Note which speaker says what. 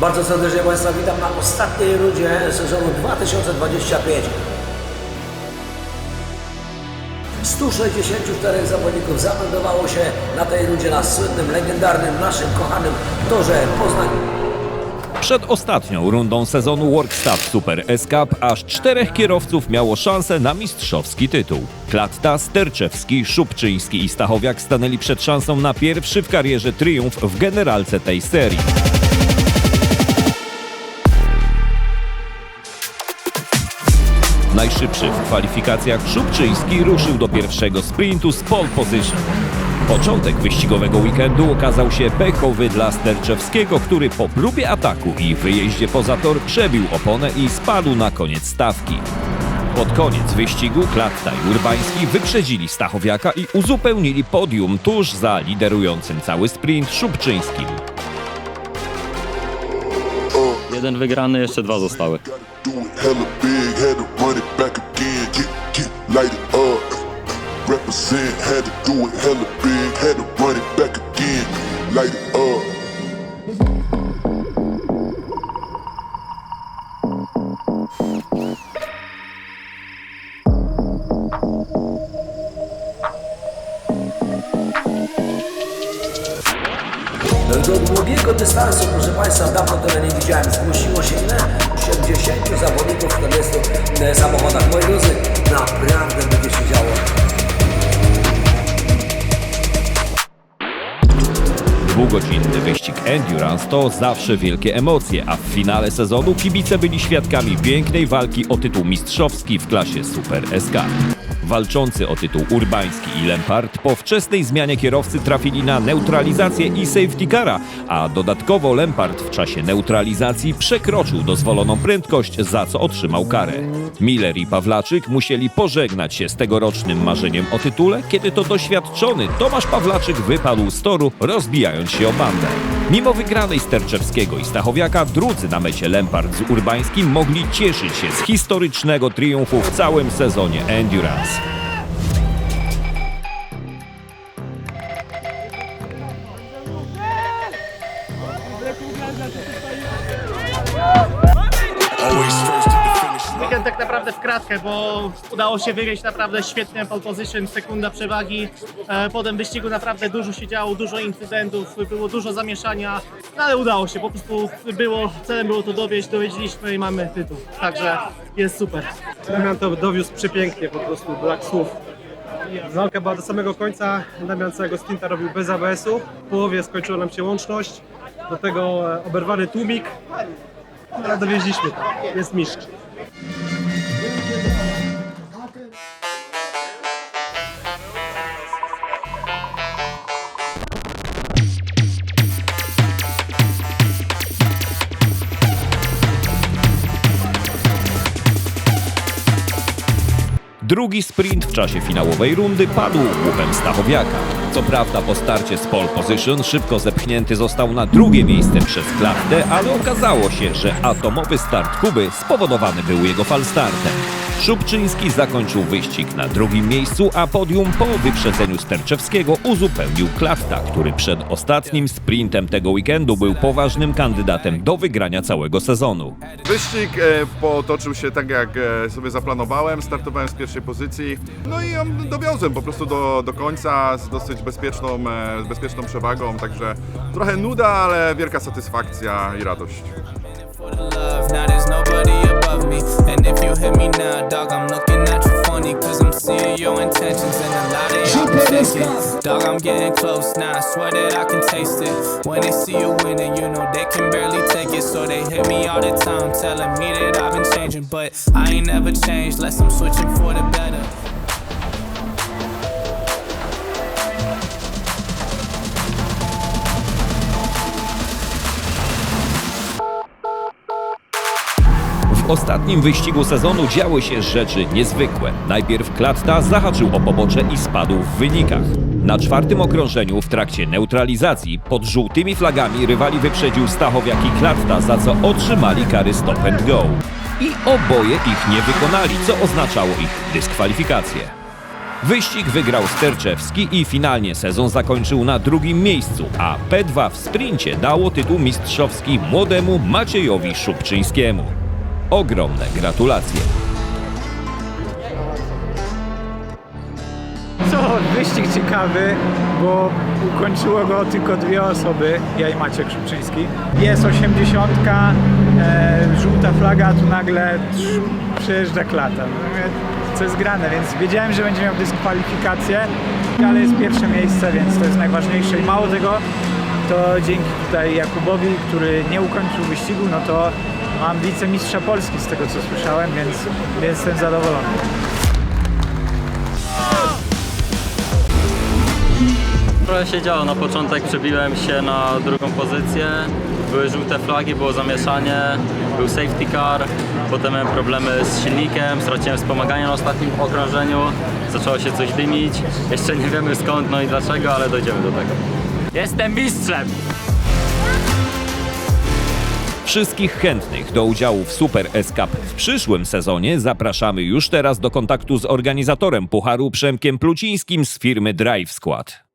Speaker 1: Bardzo serdecznie Państwa witam na ostatniej rundzie sezonu 2025. 164 zawodników zameldowało się na tej rundzie na słynnym, legendarnym, naszym kochanym torze Poznań.
Speaker 2: Przed ostatnią rundą sezonu Workstaff Super S-Cup aż czterech kierowców miało szansę na mistrzowski tytuł. Klatta, Sterczewski, Szubczyński i Stachowiak stanęli przed szansą na pierwszy w karierze triumf w generalce tej serii. Najszybszy w kwalifikacjach Szubczyński ruszył do pierwszego sprintu z pole position. Początek wyścigowego weekendu okazał się pechowy dla Sterczewskiego, który po próbie ataku i wyjeździe poza tor przebił oponę i spadł na koniec stawki. Pod koniec wyścigu Klatta i Urbański wyprzedzili Stachowiaka i uzupełnili podium tuż za liderującym cały sprint Szubczyńskim.
Speaker 3: Jeden wygrany, jeszcze dwa zostały.
Speaker 4: Represent, had to do it hella big, had to run it back again, light it up.
Speaker 1: Dystansu, proszę Państwa, dawno tyle nie widziałem. Zgłosiło się ile? 70 zawodników w 40 e, samochodach. Moi drodzy, naprawdę będzie się działo.
Speaker 2: Dwugodzinny wyścig Endurance to zawsze wielkie emocje, a w finale sezonu kibice byli świadkami pięknej walki o tytuł mistrzowski w klasie Super SK. Walczący o tytuł Urbański i Lempart po wczesnej zmianie kierowcy trafili na neutralizację i safety cara, a dodatkowo Lempart w czasie neutralizacji przekroczył dozwoloną prędkość, za co otrzymał karę. Miller i Pawlaczyk musieli pożegnać się z tegorocznym marzeniem o tytule, kiedy to doświadczony Tomasz Pawlaczyk wypadł z toru, rozbijając się o bandę. Mimo wygranej Sterczewskiego i Stachowiaka, drudzy na mecie Lempart z Urbańskim mogli cieszyć się z historycznego triumfu w całym sezonie Endurance.
Speaker 4: Always
Speaker 5: tak naprawdę w kratkę, bo udało się wywieźć naprawdę świetnie pole position, sekunda przewagi. E, potem wyścigu naprawdę dużo się działo, dużo incydentów, było dużo zamieszania, no ale udało się, po prostu było, celem było to dowieźć, dowiedzieliśmy i mamy tytuł. Także jest super.
Speaker 6: Damian to dowiózł przepięknie, po prostu brak słów. Walka była do samego końca, Damian całego stinta robił bez ABS-u, w połowie skończyła nam się łączność, do tego e, oberwany tłumik, ale dowieźliśmy to, jest mistrz.
Speaker 2: Drugi sprint w czasie finałowej rundy padł łupem Stachowiaka. Co prawda po starcie z pole position szybko zepchnięty został na drugie miejsce przez klachtę, ale okazało się, że atomowy start Kuby spowodowany był jego falstartem. Szubczyński zakończył wyścig na drugim miejscu, a podium po wyprzedzeniu Sterczewskiego uzupełnił Klachta, który przed ostatnim sprintem tego weekendu był poważnym kandydatem do wygrania całego sezonu.
Speaker 7: Wyścig e, potoczył się tak, jak e, sobie zaplanowałem. Startowałem z pierwszej pozycji. No i ją dowiozłem po prostu do, do końca z dosyć bezpieczną, e, bezpieczną przewagą. Także trochę nuda, ale wielka satysfakcja i radość.
Speaker 8: Faking. Dog, I'm getting close now. I swear that I can taste it. When they see you winning, you know they can barely take it. So they hit me all the time, telling me that I've been changing. But I ain't never changed, less I'm switching for the better.
Speaker 2: W ostatnim wyścigu sezonu działy się rzeczy niezwykłe. Najpierw Klatta zahaczył o pobocze i spadł w wynikach. Na czwartym okrążeniu w trakcie neutralizacji pod żółtymi flagami rywali wyprzedził Stachowiak i Klatta, za co otrzymali kary stop and go. I oboje ich nie wykonali, co oznaczało ich dyskwalifikację. Wyścig wygrał Sterczewski i finalnie sezon zakończył na drugim miejscu, a P2 w sprincie dało tytuł mistrzowski młodemu Maciejowi Szubczyńskiemu. Ogromne gratulacje.
Speaker 9: Co, wyścig ciekawy, bo ukończyło go tylko dwie osoby, ja i Maciek Szybczyński. Jest osiemdziesiątka, e, żółta flaga, tu nagle przejeżdża klata. No Co jest grane, więc wiedziałem, że będzie miał dyskwalifikację, ale jest pierwsze miejsce, więc to jest najważniejsze. I mało tego, to dzięki tutaj Jakubowi, który nie ukończył wyścigu, no to mam wicemistrza Polski z tego co słyszałem, więc, jestem zadowolony.
Speaker 3: Trochę się działo. Na początek przebiłem się na drugą pozycję. Były żółte flagi, było zamieszanie, był safety car. Potem miałem problemy z silnikiem, straciłem wspomaganie na ostatnim okrążeniu. Zaczęło się coś dymić. Jeszcze nie wiemy skąd, no i dlaczego, ale dojdziemy do tego. Jestem mistrzem!
Speaker 2: Wszystkich chętnych do udziału w Super S-Cup w przyszłym sezonie zapraszamy już teraz do kontaktu z organizatorem Pucharu Przemkiem Plucińskim z firmy Drive Squad.